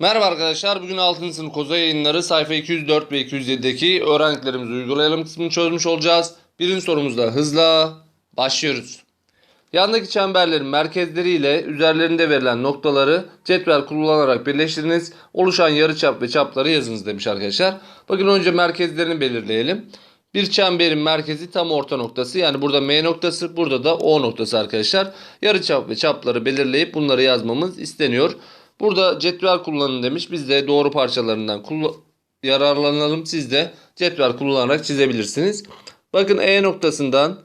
Merhaba arkadaşlar. Bugün 6. sınıf koza yayınları sayfa 204 ve 207'deki öğrendiklerimizi uygulayalım kısmını çözmüş olacağız. Birinci sorumuzda hızla başlıyoruz. Yandaki çemberlerin merkezleri ile üzerlerinde verilen noktaları cetvel kullanarak birleştiriniz. Oluşan yarıçap ve çapları yazınız demiş arkadaşlar. Bakın önce merkezlerini belirleyelim. Bir çemberin merkezi tam orta noktası. Yani burada M noktası, burada da O noktası arkadaşlar. Yarıçap ve çapları belirleyip bunları yazmamız isteniyor. Burada cetvel kullanın demiş. Biz de doğru parçalarından yararlanalım. Siz de cetvel kullanarak çizebilirsiniz. Bakın E noktasından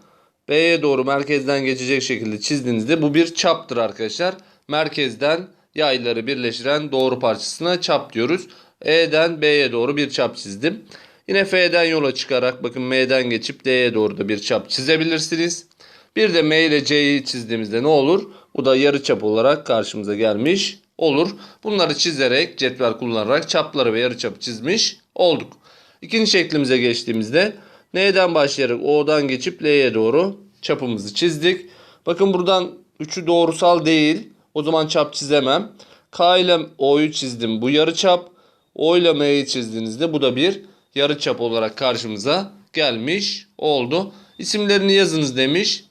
B'ye doğru merkezden geçecek şekilde çizdiğinizde bu bir çaptır arkadaşlar. Merkezden yayları birleştiren doğru parçasına çap diyoruz. E'den B'ye doğru bir çap çizdim. Yine F'den yola çıkarak bakın M'den geçip D'ye doğru da bir çap çizebilirsiniz. Bir de M ile C'yi çizdiğimizde ne olur? Bu da yarı çap olarak karşımıza gelmiş olur. Bunları çizerek cetvel kullanarak çapları ve yarı çapı çizmiş olduk. İkinci şeklimize geçtiğimizde N'den başlayarak O'dan geçip L'ye doğru çapımızı çizdik. Bakın buradan üçü doğrusal değil. O zaman çap çizemem. K ile O'yu çizdim. Bu yarı çap. O ile M'yi çizdiğinizde bu da bir yarı çap olarak karşımıza gelmiş oldu. İsimlerini yazınız demiş.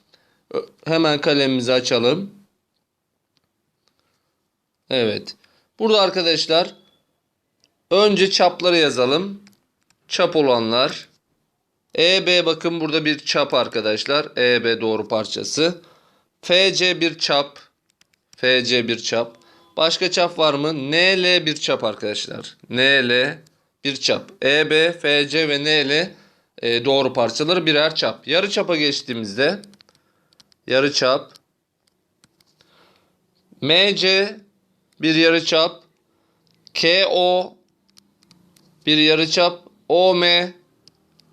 Hemen kalemimizi açalım. Evet. Burada arkadaşlar önce çapları yazalım. Çap olanlar. EB bakın burada bir çap arkadaşlar. EB doğru parçası. FC bir çap. FC bir çap. Başka çap var mı? NL bir çap arkadaşlar. NL bir çap. EB, FC ve NL e, doğru parçaları birer çap. Yarı çapa geçtiğimizde yarı çap MC bir yarı çap KO bir yarı çap OM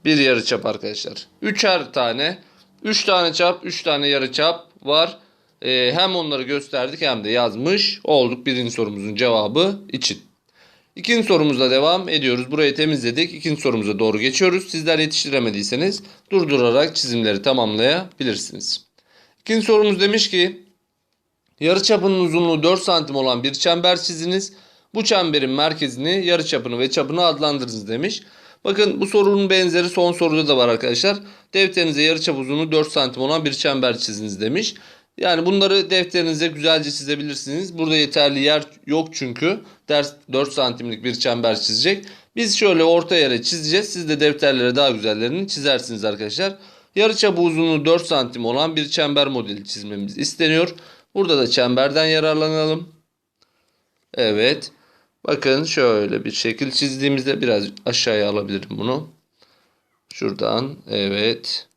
bir yarı çap arkadaşlar. Üçer tane. Üç tane çap, üç tane yarı çap var. Ee, hem onları gösterdik hem de yazmış olduk birinci sorumuzun cevabı için. İkinci sorumuzla devam ediyoruz. Burayı temizledik. İkinci sorumuza doğru geçiyoruz. Sizler yetiştiremediyseniz durdurarak çizimleri tamamlayabilirsiniz. İkinci sorumuz demiş ki Yarıçapının uzunluğu 4 santim olan bir çember çiziniz. Bu çemberin merkezini, yarıçapını ve çapını adlandırınız demiş. Bakın bu sorunun benzeri son soruda da var arkadaşlar. Defterinize yarıçap uzunluğu 4 santim olan bir çember çiziniz demiş. Yani bunları defterinize güzelce çizebilirsiniz. Burada yeterli yer yok çünkü. Ders 4 santimlik bir çember çizecek. Biz şöyle orta yere çizeceğiz. Siz de defterlere daha güzellerini çizersiniz arkadaşlar. Yarıçapı uzunluğu 4 santim olan bir çember modeli çizmemiz isteniyor. Burada da çemberden yararlanalım. Evet. Bakın şöyle bir şekil çizdiğimizde biraz aşağıya alabilirim bunu. Şuradan evet.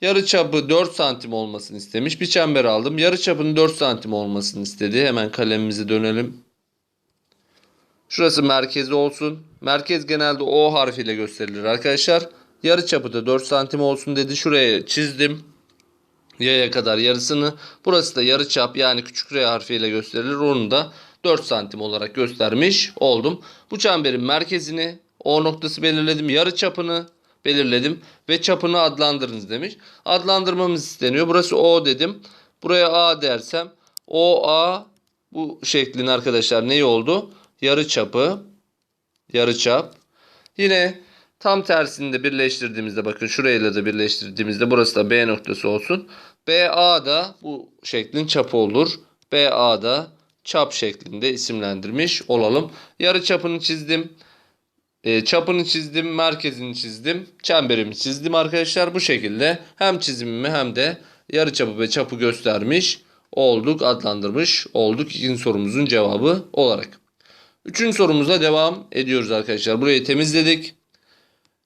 Yarı çapı 4 santim olmasını istemiş. Bir çember aldım. Yarı çapının 4 santim olmasını istedi. Hemen kalemimize dönelim. Şurası merkezi olsun. Merkez genelde O harfiyle gösterilir arkadaşlar. Yarı çapı da 4 santim olsun dedi. Şuraya çizdim. Yaya kadar yarısını. Burası da yarı çap yani küçük R harfiyle gösterilir. Onu da 4 santim olarak göstermiş oldum. Bu çemberin merkezini O noktası belirledim. Yarı çapını belirledim ve çapını adlandırınız demiş. Adlandırmamız isteniyor. Burası O dedim. Buraya A dersem OA bu şeklin arkadaşlar neyi oldu? Yarı çapı. Yarı çap. Yine tam tersini de birleştirdiğimizde bakın şurayla da birleştirdiğimizde burası da B noktası olsun. BA da bu şeklin çapı olur. BA da çap şeklinde isimlendirmiş olalım. Yarı çapını çizdim. E, çapını çizdim, merkezini çizdim, çemberimi çizdim arkadaşlar. Bu şekilde hem çizimimi hem de yarı çapı ve çapı göstermiş olduk, adlandırmış olduk ikinci sorumuzun cevabı olarak. Üçüncü sorumuza devam ediyoruz arkadaşlar. Burayı temizledik.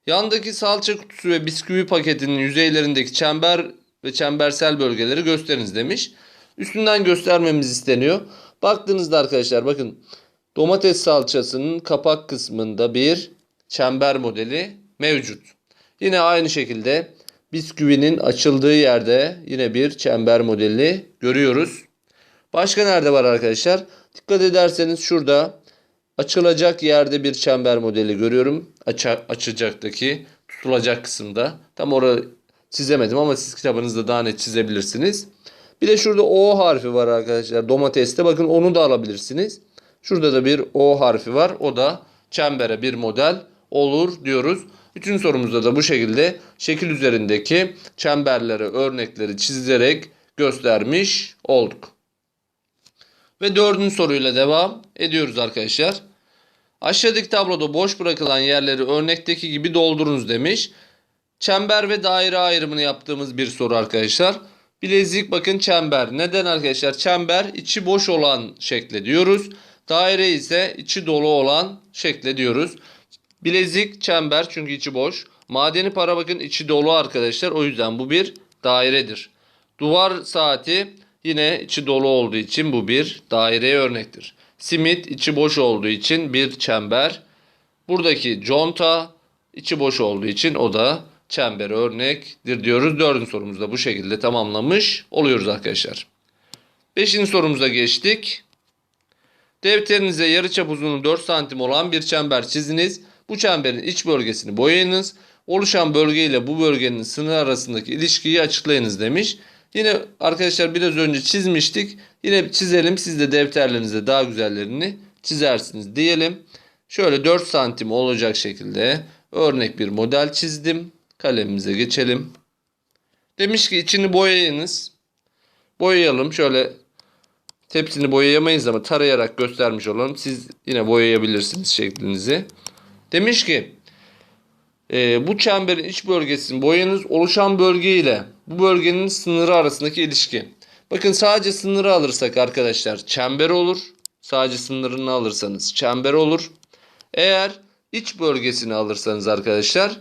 Yandaki salça kutusu ve bisküvi paketinin yüzeylerindeki çember ve çembersel bölgeleri gösteriniz demiş. Üstünden göstermemiz isteniyor. Baktığınızda arkadaşlar bakın domates salçasının kapak kısmında bir çember modeli mevcut. Yine aynı şekilde bisküvinin açıldığı yerde yine bir çember modeli görüyoruz. Başka nerede var arkadaşlar? Dikkat ederseniz şurada açılacak yerde bir çember modeli görüyorum. Aça, açacaktaki tutulacak kısımda. Tam orayı çizemedim ama siz kitabınızda daha net çizebilirsiniz. Bir de şurada O harfi var arkadaşlar. Domateste bakın onu da alabilirsiniz. Şurada da bir O harfi var. O da çembere bir model olur diyoruz. Üçüncü sorumuzda da bu şekilde şekil üzerindeki çemberleri, örnekleri çizerek göstermiş olduk. Ve dördüncü soruyla devam ediyoruz arkadaşlar. Aşağıdaki tabloda boş bırakılan yerleri örnekteki gibi doldurunuz demiş. Çember ve daire ayrımını yaptığımız bir soru arkadaşlar. Bilezik bakın çember. Neden arkadaşlar? Çember içi boş olan şekle diyoruz. Daire ise içi dolu olan şekle diyoruz. Bilezik çember çünkü içi boş. Madeni para bakın içi dolu arkadaşlar. O yüzden bu bir dairedir. Duvar saati yine içi dolu olduğu için bu bir daireye örnektir. Simit içi boş olduğu için bir çember. Buradaki conta içi boş olduğu için o da çember örnektir diyoruz. Dördüncü sorumuzda bu şekilde tamamlamış oluyoruz arkadaşlar. Beşinci sorumuza geçtik. Defterinize yarıçap uzunluğu 4 santim olan bir çember çiziniz. Bu çemberin iç bölgesini boyayınız. Oluşan bölge ile bu bölgenin sınır arasındaki ilişkiyi açıklayınız demiş. Yine arkadaşlar biraz önce çizmiştik. Yine çizelim. Siz de defterlerinizde daha güzellerini çizersiniz diyelim. Şöyle 4 santim olacak şekilde örnek bir model çizdim. Kalemimize geçelim. Demiş ki içini boyayınız. Boyayalım. Şöyle tepsini boyayamayız ama tarayarak göstermiş olalım. Siz yine boyayabilirsiniz şeklinizi. Demiş ki e, bu çemberin iç bölgesini boyanız oluşan bölge ile bu bölgenin sınırı arasındaki ilişki. Bakın sadece sınırı alırsak arkadaşlar çember olur. Sadece sınırını alırsanız çember olur. Eğer iç bölgesini alırsanız arkadaşlar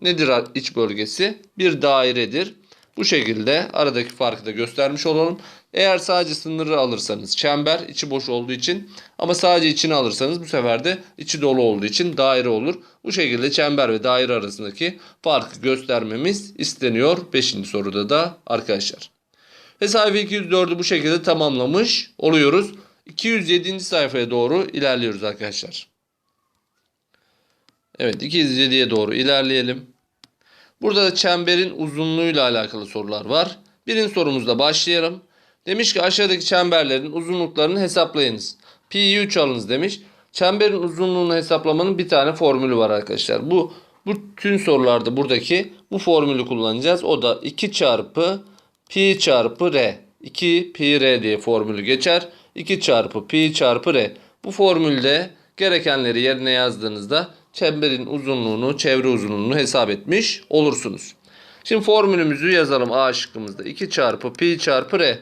nedir iç bölgesi? Bir dairedir. Bu şekilde aradaki farkı da göstermiş olalım. Eğer sadece sınırı alırsanız çember içi boş olduğu için ama sadece içini alırsanız bu sefer de içi dolu olduğu için daire olur. Bu şekilde çember ve daire arasındaki farkı göstermemiz isteniyor 5. soruda da arkadaşlar. Ve sayfa 204'ü bu şekilde tamamlamış oluyoruz. 207. sayfaya doğru ilerliyoruz arkadaşlar. Evet 207'ye doğru ilerleyelim. Burada da çemberin uzunluğuyla alakalı sorular var. Birinci sorumuzda başlayalım. Demiş ki aşağıdaki çemberlerin uzunluklarını hesaplayınız. Pi'yi 3 alınız demiş. Çemberin uzunluğunu hesaplamanın bir tane formülü var arkadaşlar. Bu bütün sorularda buradaki bu formülü kullanacağız. O da 2 çarpı pi çarpı r. 2 pi r diye formülü geçer. 2 çarpı pi çarpı r. Bu formülde gerekenleri yerine yazdığınızda çemberin uzunluğunu, çevre uzunluğunu hesap etmiş olursunuz. Şimdi formülümüzü yazalım A şıkkımızda. 2 çarpı pi çarpı r.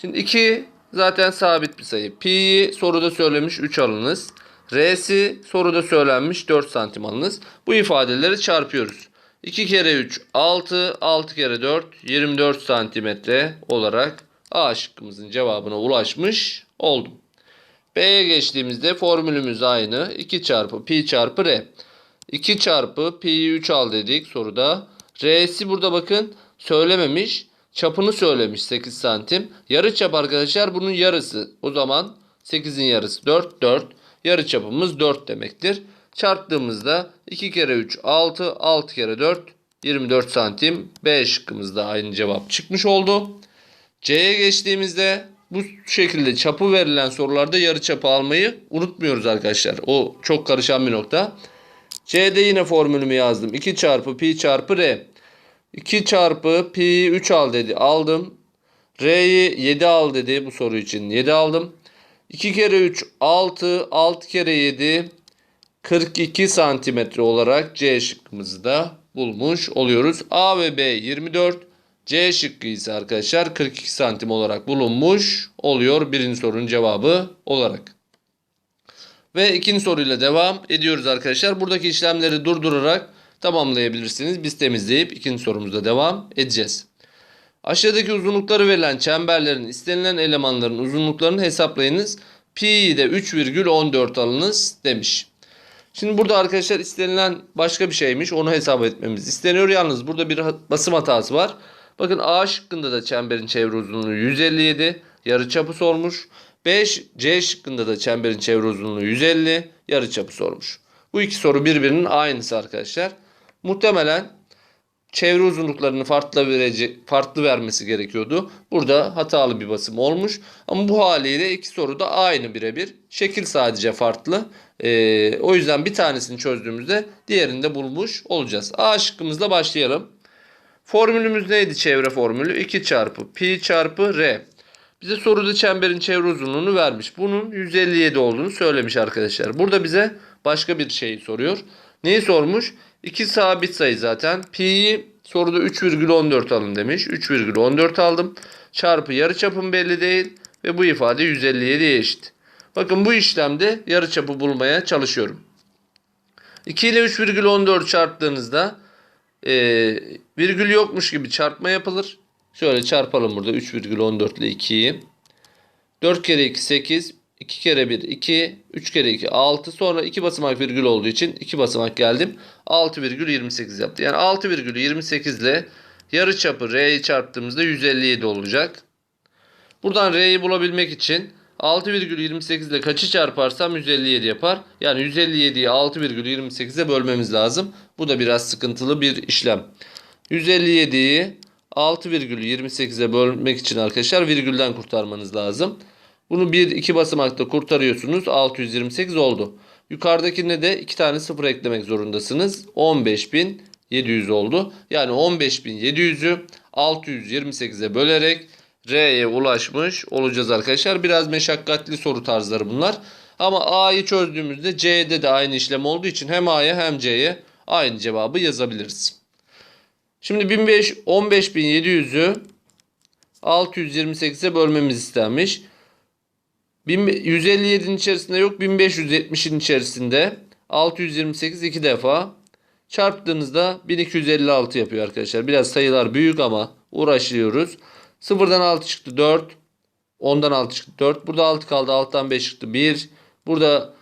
Şimdi 2 zaten sabit bir sayı. Pi'yi soruda söylemiş 3 alınız. R'si soruda söylenmiş 4 santim alınız. Bu ifadeleri çarpıyoruz. 2 kere 3 6, 6 kere 4 24 santimetre olarak A şıkkımızın cevabına ulaşmış oldum. B'ye geçtiğimizde formülümüz aynı. 2 çarpı pi çarpı r. 2 çarpı pi'yi 3 al dedik soruda. R'si burada bakın söylememiş. Çapını söylemiş 8 santim. Yarı çap arkadaşlar bunun yarısı. O zaman 8'in yarısı 4 4. Yarı çapımız 4 demektir. Çarptığımızda 2 kere 3 6 6 kere 4 24 santim. B şıkkımızda aynı cevap çıkmış oldu. C'ye geçtiğimizde bu şekilde çapı verilen sorularda yarı çapı almayı unutmuyoruz arkadaşlar. O çok karışan bir nokta. C'de yine formülümü yazdım. 2 çarpı pi çarpı r. 2 çarpı pi 3 al dedi. Aldım. R'yi 7 al dedi bu soru için. 7 aldım. 2 kere 3 6. 6 kere 7 42 santimetre olarak C şıkkımızı da bulmuş oluyoruz. A ve B 24. C şıkkı ise arkadaşlar 42 santim olarak bulunmuş oluyor birinci sorunun cevabı olarak. Ve ikinci soruyla devam ediyoruz arkadaşlar. Buradaki işlemleri durdurarak tamamlayabilirsiniz. Biz temizleyip ikinci sorumuzda devam edeceğiz. Aşağıdaki uzunlukları verilen çemberlerin istenilen elemanların uzunluklarını hesaplayınız. Pi'yi de 3,14 alınız demiş. Şimdi burada arkadaşlar istenilen başka bir şeymiş. Onu hesap etmemiz isteniyor. Yalnız burada bir basım hatası var. Bakın A şıkkında da çemberin çevre uzunluğu 157. Yarıçapı sormuş. B, C şıkkında da çemberin çevre uzunluğu 150. Yarıçapı sormuş. Bu iki soru birbirinin aynısı arkadaşlar. Muhtemelen çevre uzunluklarını farklı verecek, farklı vermesi gerekiyordu. Burada hatalı bir basım olmuş. Ama bu haliyle iki soru da aynı birebir. Şekil sadece farklı. Ee, o yüzden bir tanesini çözdüğümüzde diğerini de bulmuş olacağız. A şıkkımızla başlayalım. Formülümüz neydi çevre formülü? 2 çarpı pi çarpı r. Bize soruda çemberin çevre uzunluğunu vermiş. Bunun 157 olduğunu söylemiş arkadaşlar. Burada bize başka bir şey soruyor. Neyi sormuş? 2 sabit sayı zaten. Pi'yi soruda 3,14 alın demiş. 3,14 aldım. Çarpı yarıçapım belli değil. Ve bu ifade 157'ye eşit. Bakın bu işlemde yarıçapı bulmaya çalışıyorum. 2 ile 3,14 çarptığınızda e, virgül yokmuş gibi çarpma yapılır. Şöyle çarpalım burada 3,14 ile 2'yi. 4 kere 2 8, 2 kere 1 2, 3 kere 2 6. Sonra 2 basamak virgül olduğu için 2 basamak geldim. 6,28 yaptı. Yani 6,28 ile yarı çapı R'yi çarptığımızda 157 olacak. Buradan R'yi bulabilmek için 6,28 ile kaçı çarparsam 157 yapar. Yani 157'yi 6,28'e bölmemiz lazım. Bu da biraz sıkıntılı bir işlem. 157'yi 6,28'e bölmek için arkadaşlar virgülden kurtarmanız lazım. Bunu 1 2 basamakta kurtarıyorsunuz. 628 oldu. Yukarıdakine de 2 tane sıfır eklemek zorundasınız. 15700 oldu. Yani 15700'ü 628'e bölerek R'ye ulaşmış olacağız arkadaşlar. Biraz meşakkatli soru tarzları bunlar. Ama A'yı çözdüğümüzde C'de de aynı işlem olduğu için hem A'ya hem C'ye aynı cevabı yazabiliriz. Şimdi 15 15700'ü 628'e bölmemiz istenmiş. 157'nin içerisinde yok. 1570'in içerisinde 628 iki defa çarptığınızda 1256 yapıyor arkadaşlar. Biraz sayılar büyük ama uğraşıyoruz. 0'dan 6 çıktı 4. 10'dan 6 çıktı 4. Burada 6 kaldı. 6'dan 5 çıktı 1. Burada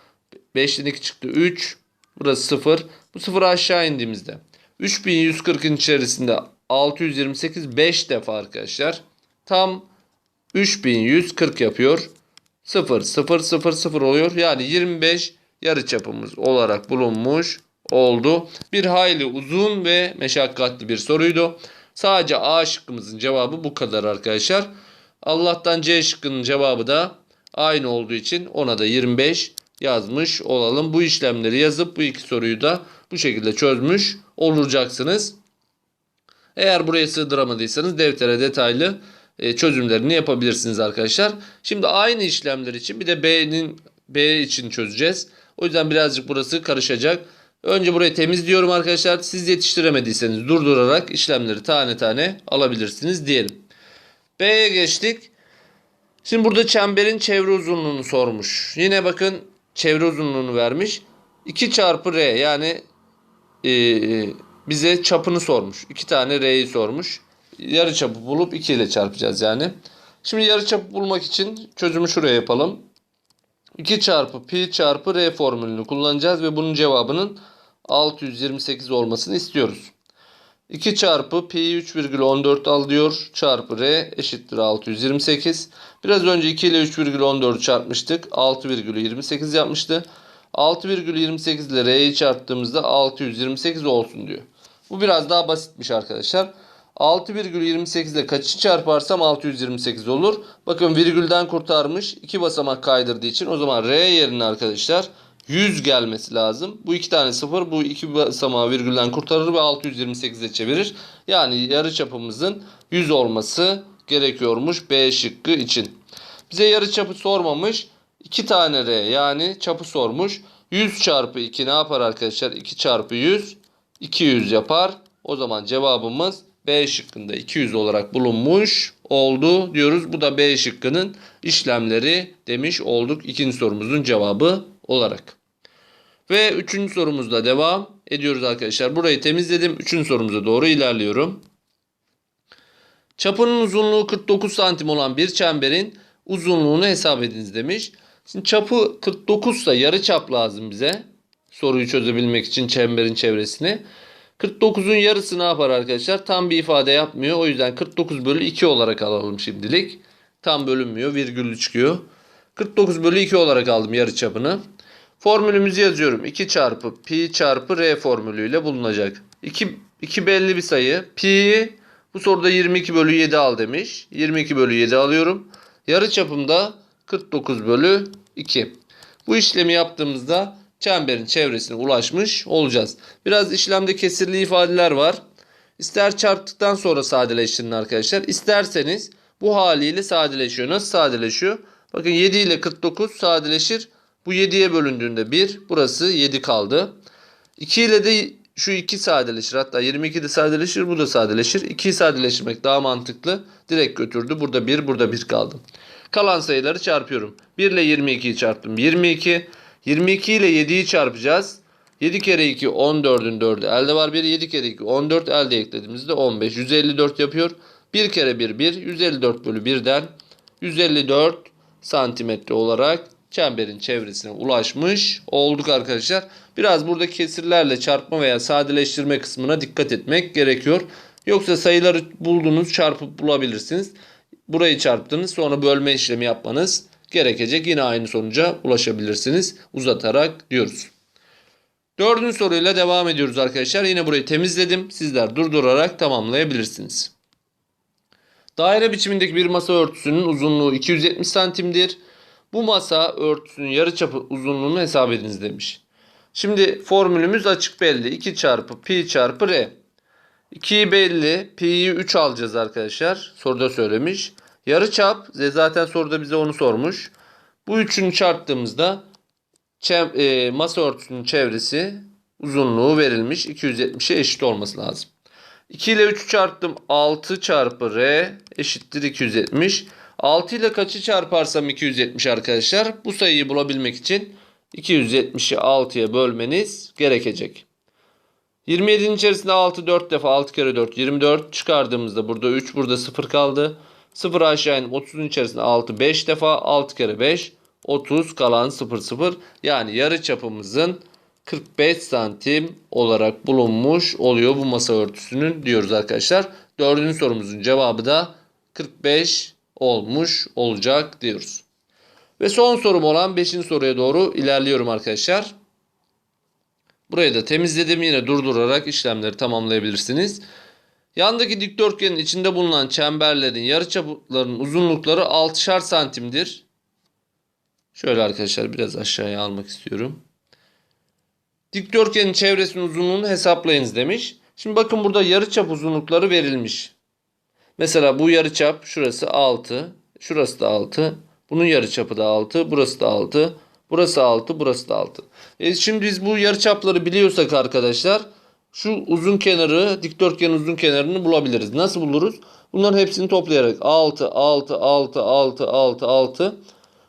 5'ten 2 çıktı 3. Burası 0. Bu 0'a aşağı indiğimizde 3140'ın içerisinde 628 5 defa arkadaşlar. Tam 3140 yapıyor. 0 0 0 0 oluyor. Yani 25 yarı çapımız olarak bulunmuş oldu. Bir hayli uzun ve meşakkatli bir soruydu. Sadece A şıkkımızın cevabı bu kadar arkadaşlar. Allah'tan C şıkkının cevabı da aynı olduğu için ona da 25 yazmış olalım. Bu işlemleri yazıp bu iki soruyu da bu şekilde çözmüş olacaksınız. Eğer buraya sığdıramadıysanız deftere detaylı e, çözümlerini yapabilirsiniz arkadaşlar. Şimdi aynı işlemler için bir de B'nin B için çözeceğiz. O yüzden birazcık burası karışacak. Önce burayı temizliyorum arkadaşlar. Siz yetiştiremediyseniz durdurarak işlemleri tane tane alabilirsiniz diyelim. B'ye geçtik. Şimdi burada çemberin çevre uzunluğunu sormuş. Yine bakın çevre uzunluğunu vermiş. 2 çarpı R yani e, bize çapını sormuş. 2 tane R'yi sormuş. Yarı çapı bulup 2 ile çarpacağız yani. Şimdi yarı çapı bulmak için çözümü şuraya yapalım. 2 çarpı pi çarpı R formülünü kullanacağız ve bunun cevabının 628 olmasını istiyoruz. 2 çarpı pi 3,14 alıyor çarpı r eşittir 628. Biraz önce 2 ile 3,14 çarpmıştık. 6,28 yapmıştı. 6,28 ile r'yi çarptığımızda 628 olsun diyor. Bu biraz daha basitmiş arkadaşlar. 6,28 ile kaçı çarparsam 628 olur. Bakın virgülden kurtarmış. 2 basamak kaydırdığı için o zaman r yerine arkadaşlar 100 gelmesi lazım. Bu iki tane sıfır bu iki basamağı virgülden kurtarır ve 628'e çevirir. Yani yarı çapımızın 100 olması gerekiyormuş B şıkkı için. Bize yarı çapı sormamış. 2 tane R yani çapı sormuş. 100 çarpı 2 ne yapar arkadaşlar? 2 çarpı 100 200 yapar. O zaman cevabımız B şıkkında 200 olarak bulunmuş oldu diyoruz. Bu da B şıkkının işlemleri demiş olduk. İkinci sorumuzun cevabı olarak. Ve üçüncü sorumuzla devam ediyoruz arkadaşlar. Burayı temizledim. Üçüncü sorumuza doğru ilerliyorum. Çapının uzunluğu 49 santim olan bir çemberin uzunluğunu hesap ediniz demiş. Şimdi çapı 49 ise yarı çap lazım bize. Soruyu çözebilmek için çemberin çevresini. 49'un yarısı ne yapar arkadaşlar? Tam bir ifade yapmıyor. O yüzden 49 bölü 2 olarak alalım şimdilik. Tam bölünmüyor. Virgüllü çıkıyor. 49 bölü 2 olarak aldım yarı çapını. Formülümüzü yazıyorum. 2 çarpı pi çarpı r formülüyle bulunacak. 2 2 belli bir sayı. Pi'yi bu soruda 22 bölü 7 al demiş. 22 bölü 7 alıyorum. Yarı çapımda 49 bölü 2. Bu işlemi yaptığımızda çemberin çevresine ulaşmış olacağız. Biraz işlemde kesirli ifadeler var. İster çarptıktan sonra sadeleştirin arkadaşlar. İsterseniz bu haliyle sadeleşiyor. Nasıl sadeleşiyor? Bakın 7 ile 49 sadeleşir. Bu 7'ye bölündüğünde 1. Burası 7 kaldı. 2 ile de şu 2 sadeleşir. Hatta 22 de sadeleşir. Bu da sadeleşir. 2'yi sadeleştirmek daha mantıklı. Direkt götürdü. Burada 1, burada 1 kaldı. Kalan sayıları çarpıyorum. 1 ile 22'yi çarptım. 22. 22 ile 7'yi çarpacağız. 7 kere 2 14'ün 4'ü elde var 1. 7 kere 2 14 elde eklediğimizde 15. 154 yapıyor. 1 kere 1 1. 154 bölü 1'den 154 santimetre olarak çemberin çevresine ulaşmış olduk arkadaşlar. Biraz burada kesirlerle çarpma veya sadeleştirme kısmına dikkat etmek gerekiyor. Yoksa sayıları buldunuz çarpıp bulabilirsiniz. Burayı çarptınız sonra bölme işlemi yapmanız gerekecek. Yine aynı sonuca ulaşabilirsiniz uzatarak diyoruz. Dördüncü soruyla devam ediyoruz arkadaşlar. Yine burayı temizledim. Sizler durdurarak tamamlayabilirsiniz. Daire biçimindeki bir masa örtüsünün uzunluğu 270 santimdir. Bu masa örtüsünün yarıçapı uzunluğunu hesap ediniz demiş. Şimdi formülümüz açık belli. 2 çarpı pi çarpı r. 2'yi belli. Pi'yi 3 alacağız arkadaşlar. Soruda söylemiş. Yarıçap zaten soruda bize onu sormuş. Bu üçünü çarptığımızda e, masa örtüsünün çevresi uzunluğu verilmiş. 270'e eşit olması lazım. 2 ile 3'ü çarptım. 6 çarpı r eşittir 270. 6 ile kaçı çarparsam 270 arkadaşlar. Bu sayıyı bulabilmek için 270'i 6'ya bölmeniz gerekecek. 27'nin içerisinde 6 4 defa 6 kere 4 24 çıkardığımızda burada 3 burada 0 kaldı. 0 aşağı inip 30'un içerisinde 6 5 defa 6 kere 5 30 kalan 0 0 yani yarı çapımızın 45 santim olarak bulunmuş oluyor bu masa örtüsünün diyoruz arkadaşlar. Dördüncü sorumuzun cevabı da 45 olmuş olacak diyoruz. Ve son sorum olan 5. soruya doğru ilerliyorum arkadaşlar. Burayı da temizledim. Yine durdurarak işlemleri tamamlayabilirsiniz. Yandaki dikdörtgenin içinde bulunan çemberlerin yarıçaplarının uzunlukları 6'şar santimdir. Şöyle arkadaşlar biraz aşağıya almak istiyorum. Dikdörtgenin çevresinin uzunluğunu hesaplayınız demiş. Şimdi bakın burada yarıçap uzunlukları verilmiş. Mesela bu yarıçap şurası 6, şurası da 6. Bunun yarıçapı da 6, burası da 6. Burası 6, burası da 6. E şimdi biz bu yarıçapları biliyorsak arkadaşlar şu uzun kenarı, dikdörtgenin uzun kenarını bulabiliriz. Nasıl buluruz? Bunların hepsini toplayarak 6, 6, 6, 6, 6, 6.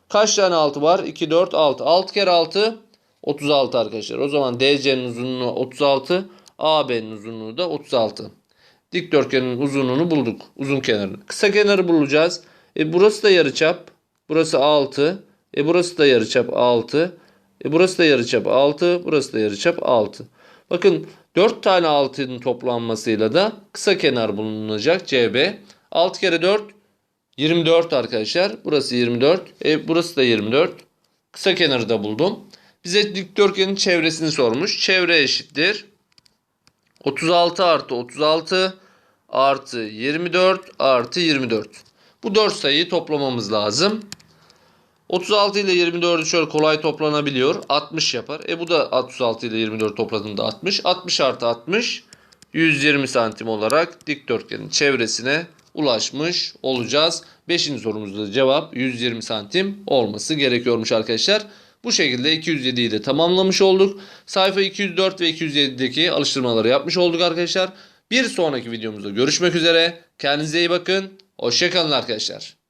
Kaç tane 6 var? 2, 4, 6. 6 kere 6 36 arkadaşlar. O zaman DC'nin uzunluğu 36, AB'nin uzunluğu da 36. Dikdörtgenin uzunluğunu bulduk. Uzun kenarını. Kısa kenarı bulacağız. E burası da yarıçap. Burası 6. E burası da yarıçap 6. E burası da yarıçap 6. Burası da yarıçap 6. Bakın 4 tane 6'nın toplanmasıyla da kısa kenar bulunacak CB. 6 kere 4 24 arkadaşlar. Burası 24. E burası da 24. Kısa kenarı da buldum. Bize dikdörtgenin çevresini sormuş. Çevre eşittir. 36 artı 36 artı 24 artı 24. Bu 4 sayıyı toplamamız lazım. 36 ile 24'ü şöyle kolay toplanabiliyor. 60 yapar. E bu da 36 ile 24 topladığında 60. 60 artı 60 120 santim olarak dikdörtgenin çevresine ulaşmış olacağız. 5. sorumuzda da cevap 120 santim olması gerekiyormuş arkadaşlar. Bu şekilde 207'yi de tamamlamış olduk. Sayfa 204 ve 207'deki alıştırmaları yapmış olduk arkadaşlar. Bir sonraki videomuzda görüşmek üzere. Kendinize iyi bakın. Hoşçakalın arkadaşlar.